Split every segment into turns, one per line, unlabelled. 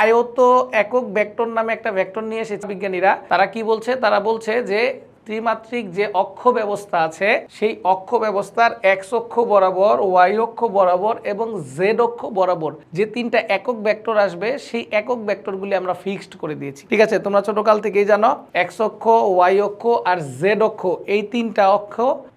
আয়ত একক ভেক্টর নামে একটা ভেক্টর নিয়ে এসেছে বিজ্ঞানীরা। তারা কি বলছে? তারা বলছে যে ত্রিমাত্রিক যে অক্ষ ব্যবস্থা আছে, সেই অক্ষ ব্যবস্থার এক্স অক্ষ বরাবর, ওয়াই অক্ষ বরাবর এবং জেড অক্ষ বরাবর যে তিনটা একক ভেক্টর আসবে, সেই একক ভেক্টরগুলি আমরা ফিক্সড করে দিয়েছি। ঠিক আছে, তোমরা ছোটকাল থেকেই জানো, এক্স অক্ষ, ওয়াই অক্ষ আর জেড অক্ষ, এই তিনটা অক্ষ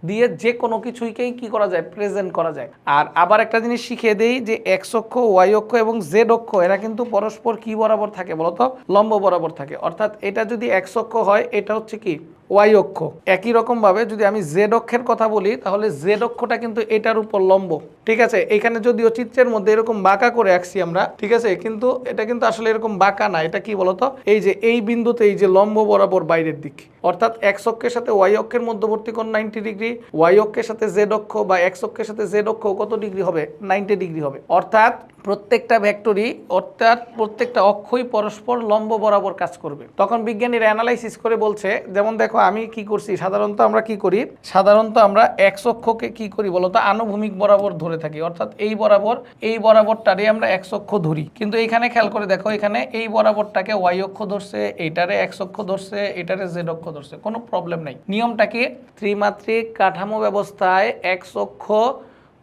দিয়ে যে কোনো কিছুইকেই কি করা যায়, প্রেজেন্ট করা যায়। আর আবার একটা জিনিস শিখিয়ে দেই যে এক্স অক্ষ, ওয়াই অক্ষ এবং জেড অক্ষ, এরা কিন্তু পরস্পর কি বরাবর থাকে বলতো? লম্ব বরাবর থাকে। অর্থাৎ এটা যদি এক্স অক্ষ হয়, এটা হচ্ছে কি? ওয়াই অক্ষ। একই রকমভাবে যদি আমি জেড অক্ষের কথা বলি, তাহলে জেড অক্ষটা কিন্তু এটার উপর লম্ব। ঠিক আছে? এখানে যদিও চিত্রের মধ্যে এরকম বাঁকা করে আঁকছি আমরা, ঠিক আছে? কিন্তু এটা কিন্তু আসলে এরকম বাঁকা না। এটা কি বলতো? এই যে এই বিন্দুতে এই যে লম্ব বরাবর বাইরের দিক। অর্থাৎ এক্স অক্ষের সাথে ওয়াই অক্ষের মধ্যবর্তী কোণ নাইনটি ডিগ্রি, ওয়াই অক্ষের সাথে জেড অক্ষ বা এক্স অক্ষের সাথে জেড অক্ষ কত ডিগ্রি হবে? নাইনটি ডিগ্রি হবে। অর্থাৎ প্রত্যেকটা ভেক্টরই, অর্থাৎ প্রত্যেকটা অক্ষই পরস্পর লম্ব বরাবর কাজ করবে। তখন বিজ্ঞানীরা অ্যানালাইসিস করে বলছে, যেমন দেখো আমি কি করছি? সাধারণত আমরা কি করি? সাধারণত আমরা এক অক্ষকে কি করি বলতো আনুভূমিক বরাবর ধরে থাকি। অর্থাৎ এই বরাবর, এই বরাবরটারে আমরা এক অক্ষ ধরি। কিন্তু এখানে খেয়াল করে দেখো, এখানে এই বরাবরটাকে ওয়াই অক্ষ ধরছে, এটারে এক অক্ষ ধরছে, এটারে জেড অক্ষ ধরছে। কোনো প্রবলেম নাই। নিয়মটাকে ত্রিমাত্রিক কাঠামো ব্যবস্থায় এক অক্ষ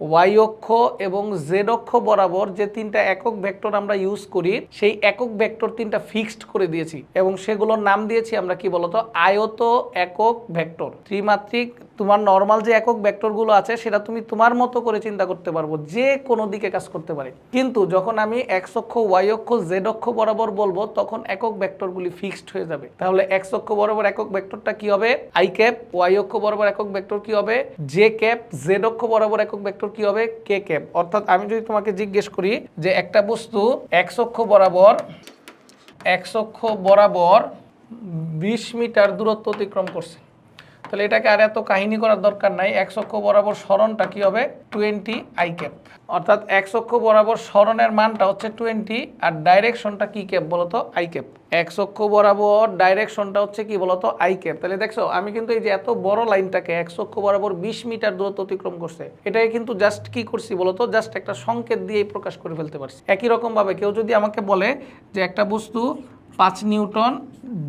ওয়াই অক্ষ এবং জেড অক্ষ বরাবর যে তিনটা একক ভেক্টর আমরা ইউজ করি, সেই একক ভেক্টর তিনটা ফিক্সড করে দিয়েছি এবং সেগুলোর নাম দিয়েছি আমরা কি বলতো? আয়ত একক ভেক্টর, ত্রিমাত্রিক তোমার নর্মাল যে একক ভেক্টরগুলো আছে, সেটা তুমি তোমার মতো করে চিন্তা করতে পারব, যে কোনো দিকে কাজ করতে পারে। কিন্তু যখন আমি এক্স অক্ষ ওয়াই অক্ষ জেড অক্ষ বরাবর বলব, তখন একক ভেক্টরগুলি ফিক্সড হয়ে যাবে। তাহলে এক্স অক্ষ বরাবর একক ভেক্টরটা কি হবে? আই ক্যাপ ওয়াই অক্ষ বরাবর একক ভেক্টর কি হবে? জে ক্যাপ জেড অক্ষ বরাবর একক ভেক্টর কি হবে? কে ক্যাপ অর্থাৎ আমি যদি তোমাকে জিজ্ঞেস করি যে একটা বস্তু এক্স অক্ষ বরাবর এক্স অক্ষ বরাবর বিশ মিটার দূরত্ব অতিক্রম করছে। তাহলে এটাকে আর এত কাহিনী করার দরকার নাই। এক্স অক্ষ বরাবর স্মরণটা কি হবে? টোয়েন্টি আই ক্যাপ অর্থাৎ এক্স অক্ষ বরাবর স্মরণের মানটা হচ্ছে টোয়েন্টি আর ডাইরেকশনটা কি ক্যাপ বলতো? আই ক্যাপ এক্স অক্ষ বরাবর ডাইরেকশনটা হচ্ছে কি বলতো? আই ক্যাপ তাহলে দেখছ, আমি কিন্তু এই যে এত বড় লাইনটাকে এক্স অক্ষ বরাবর বিশ মিটার দূরত্ব অতিক্রম করছে, এটাকে কিন্তু জাস্ট কি করছি বলতো? জাস্ট একটা সংকেত দিয়েই প্রকাশ করে ফেলতে পারছি। একই রকমভাবে কেউ যদি আমাকে বলে যে একটা বস্তু পাঁচ নিউটন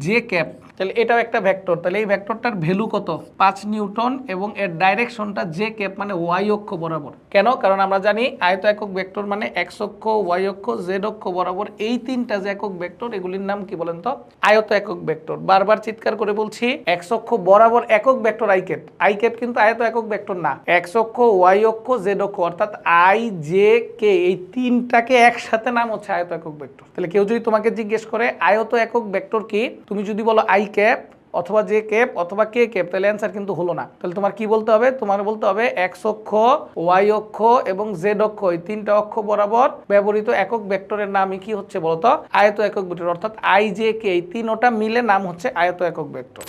জে ক্যাপ তাহলে এটাও একটা ভেক্টর তাহলে এই ভেক্টরটার ভ্যালু কত? পাঁচ নিউটন এবং এর ডাইরেকশনটা যে ক্যাপ মানে ওয়াই অক্ষ বরাবর। কেন? কারণ আমরা জানি আয়ত একক ভেক্টর মানে এক্স অক্ষ ওয়াই অক্ষ জেড অক্ষ বরাবর। এই তিনটা যে একক ভেক্টর এগুলির নাম কি বলেন তো? আয়ত একক ভেক্টর বারবার চিৎকার করে বলছি এক্স অক্ষ বরাবর একক vector I cap I cap কিন্তু আয়ত একক ভেক্টর না। এক্স অক্ষ ওয়াই অক্ষ জেড অক্ষ। অর্থাৎ আই জে কে এই তিনটাকে একসাথে নাম হচ্ছে আয়ত একক ভেক্টর তাহলে কেউ যদি তোমাকে জিজ্ঞেস করে, আয়ত একক ভেক্টর কি? তুমি যদি বলো আই ক্যাপ অথবা যে ক্যাপ অথবা কে ক্যাপ তাহলে অ্যান্সার কিন্তু হলো না। তাহলে তোমার কি বলতে হবে? তোমার বলতে হবে এক্স অক্ষ ওয়াই অক্ষ এবং জেড অক্ষ। এই তিনটা অক্ষ বরাবর ব্যবহৃত একক ভেক্টরের নামই কি হচ্ছে বলতো? আয়ত একক ভেক্টর। অর্থাৎ আই জে কে এই তিনোটা মিলে নাম হচ্ছে আয়ত একক ভেক্টর।